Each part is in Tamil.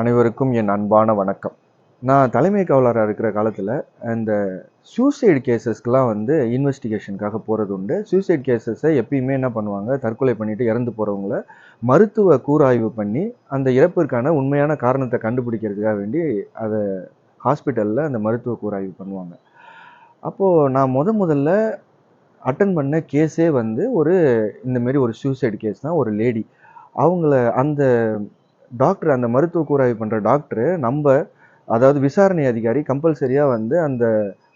அனைவருக்கும் என் அன்பான வணக்கம். நான் தலைமை காவலராக இருக்கிற காலத்தில் இந்த சூசைடு கேசஸ்க்கெலாம் வந்து இன்வெஸ்டிகேஷனுக்காக போகிறது உண்டு. சூசைட் கேசஸை எப்பயுமே என்ன பண்ணுவாங்க? தற்கொலை பண்ணிட்டு இறந்து போகிறவங்கள மருத்துவ கூராய்வு பண்ணி அந்த இறப்பிற்கான உண்மையான காரணத்தை கண்டுபிடிக்கிறதுக்காக வேண்டி அதை ஹாஸ்பிட்டலில் அந்த மருத்துவ கூராய்வு பண்ணுவாங்க. அப்போது நான் முத முதல்ல அட்டன் பண்ண கேஸே வந்து ஒரு இந்தமாரி ஒரு சூசைடு கேஸ் தான் ஒரு லேடி அவங்கள அந்த டாக்டர் அந்த மருத்துவ கூறாய்வு பண்ணுற டாக்டரு நம்ம அதாவது விசாரணை அதிகாரி கம்பல்சரியாக வந்து அந்த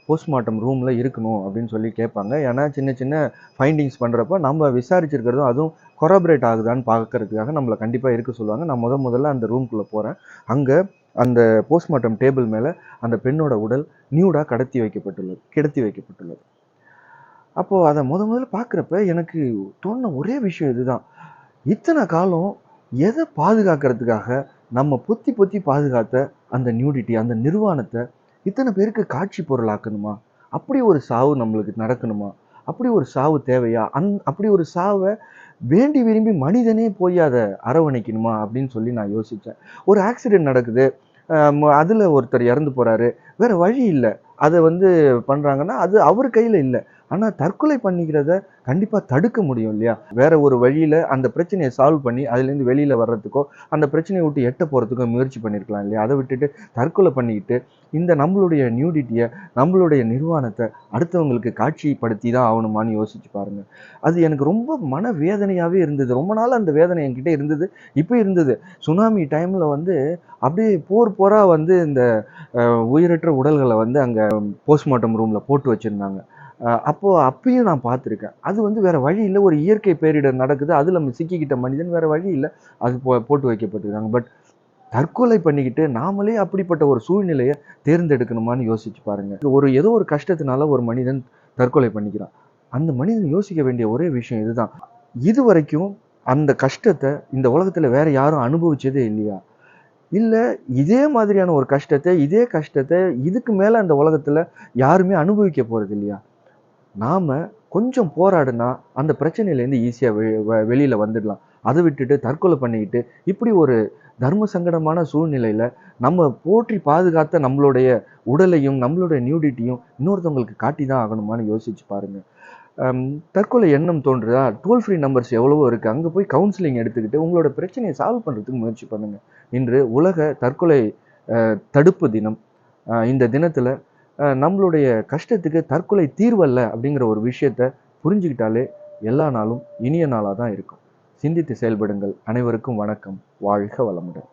போஸ்ட்மார்ட்டம் ரூமில் இருக்கணும் அப்படின்னு சொல்லி கேட்பாங்க ஏன்னா சின்ன சின்ன ஃபைண்டிங்ஸ் பண்ணுறப்ப நம்ம விசாரிச்சிருக்கிறதும் அதுவும் கொராபரேட் ஆகுதான்னு பார்க்கறதுக்காக நம்மளை கண்டிப்பாக இருக்க சொல்லுவாங்க. நான் முத முதல்ல அந்த ரூம்குள்ளே போகிறேன் அங்கே அந்த போஸ்ட்மார்ட்டம் டேபிள் மேலே அந்த பெண்ணோட உடல் நியூடாக கடத்தி வைக்கப்பட்டுள்ளது கிடத்தி வைக்கப்பட்டுள்ளது. அப்போது அதை முத முதல்ல பார்க்குறப்ப எனக்கு தோணுன ஒரே விஷயம் இதுதான். இத்தனை காலம் எதை பாதுகாக்கிறதுக்காக நம்ம பொத்தி பொத்தி பாதுகாத்த அந்த நியூடிட்டி அந்த நிர்வாணத்தை இத்தனை பேருக்கு காட்சி பொருளாக்கணுமா? அப்படி ஒரு சாவு நம்மளுக்கு நடக்கணுமா? அப்படி ஒரு சாவு தேவையா? அந் அப்படி ஒரு சாவை வேண்டி விரும்பி மனிதனே போய் அதை அரவணைக்கணுமா? அப்படின்னு சொல்லி நான் யோசித்தேன் ஒரு ஆக்சிடென்ட் நடக்குது. அதில் ஒருத்தர் இறந்து போகிறாரு வேறு வழி இல்லை. அதை வந்து பண்ணுறாங்கன்னா அது அவர் கையில் இல்லை. ஆனால் தற்கொலை பண்ணிக்கிறத கண்டிப்பாக தடுக்க முடியும் இல்லையா? வேற ஒரு வழியில் அந்த பிரச்சனையை சால்வ் பண்ணி அதுலேருந்து வெளியில் வர்றதுக்கோ அந்த பிரச்சனையை விட்டு எட்ட போகிறதுக்கோ முயற்சி பண்ணியிருக்கலாம் இல்லையா? அதை விட்டுட்டு தற்கொலை பண்ணிக்கிட்டு இந்த நம்மளுடைய நியூடிட்டியை நம்மளுடைய நிர்வாணத்தை அடுத்தவங்களுக்கு காட்சிப்படுத்தி தான் ஆகணுமான்னு யோசிச்சு பாருங்க. அது எனக்கு ரொம்ப மன வேதனையாகவே இருந்தது. ரொம்ப நாள் அந்த வேதனை என்கிட்ட இருந்தது. இப்போ இருந்தது. சுனாமி டைமில் வந்து அப்படியே போர் போராக வந்து இந்த உயிரற்ற உடல்களை வந்து அங்கே போஸ்ட்மார்ட்டம் ரூமில் போட்டு வச்சுருந்தாங்க. அப்போது அப்பயும் நான் பார்த்துருக்கேன். அது வந்து வேறு வழி இல்லை. ஒரு இயற்கை பேரிடர் நடக்குது. அதில் நம்ம சிக்கிக்கிட்ட மனிதன் வேறு வழி இல்லை. அது போ போட்டு வைக்கப்பட்டிருக்காங்க. பட் தற்கொலை பண்ணிக்கிட்டு நாமளே அப்படிப்பட்ட ஒரு சூழ்நிலையை தேர்ந்தெடுக்கணுமான்னு யோசிச்சு பாருங்கள் ஒரு ஏதோ ஒரு கஷ்டத்தினால ஒரு மனிதன் தற்கொலை பண்ணிக்கிறான். அந்த மனிதன் யோசிக்க வேண்டிய ஒரே விஷயம் இதுதான். இது வரைக்கும் அந்த கஷ்டத்தை இந்த உலகத்தில் வேற யாரும் அனுபவிச்சதே இல்லையா? இல்லை இதே மாதிரியான ஒரு கஷ்டத்தை இதே கஷ்டத்தை இதுக்கு மேலே அந்த உலகத்தில் யாருமே அனுபவிக்க போகிறது இல்லையா? நாம் கொஞ்சம் போராடினா அந்த பிரச்சனையிலேருந்து ஈஸியாக வெ வெளியில் வந்துடலாம். அதை விட்டுட்டு தற்கொலை பண்ணிக்கிட்டு இப்படி ஒரு தர்ம சங்கடமான சூழ்நிலையில் நம்ம போற்றி பாதுகாத்த நம்மளுடைய உடலையும் நம்மளுடைய நியூடிட்டியும் இன்னொருத்தவங்களுக்கு காட்டி தான் ஆகணுமான்னு யோசிச்சு பாருங்கள் தற்கொலை எண்ணம் தோன்றுதா? டோல் ஃப்ரீ நம்பர்ஸ் எவ்வளவோ இருக்குது அங்கே போய் கவுன்சிலிங் எடுத்துக்கிட்டு உங்களோட பிரச்சனையை சால்வ் பண்ணுறதுக்கு முயற்சி பண்ணுங்கள் இன்று உலக தற்கொலை தடுப்பு தினம். இந்த தினத்தில் நம்மளுடைய கஷ்டத்துக்கு தற்கொலை தீர்வல்ல அப்படிங்கிற ஒரு விஷயத்த புரிஞ்சுக்கிட்டாலே எல்லா நாளும் இனிய நாளாக தான் இருக்கும். சிந்தித்து செயல்படுங்கள். அனைவருக்கும் வணக்கம். வாழ்க வளமுடன்.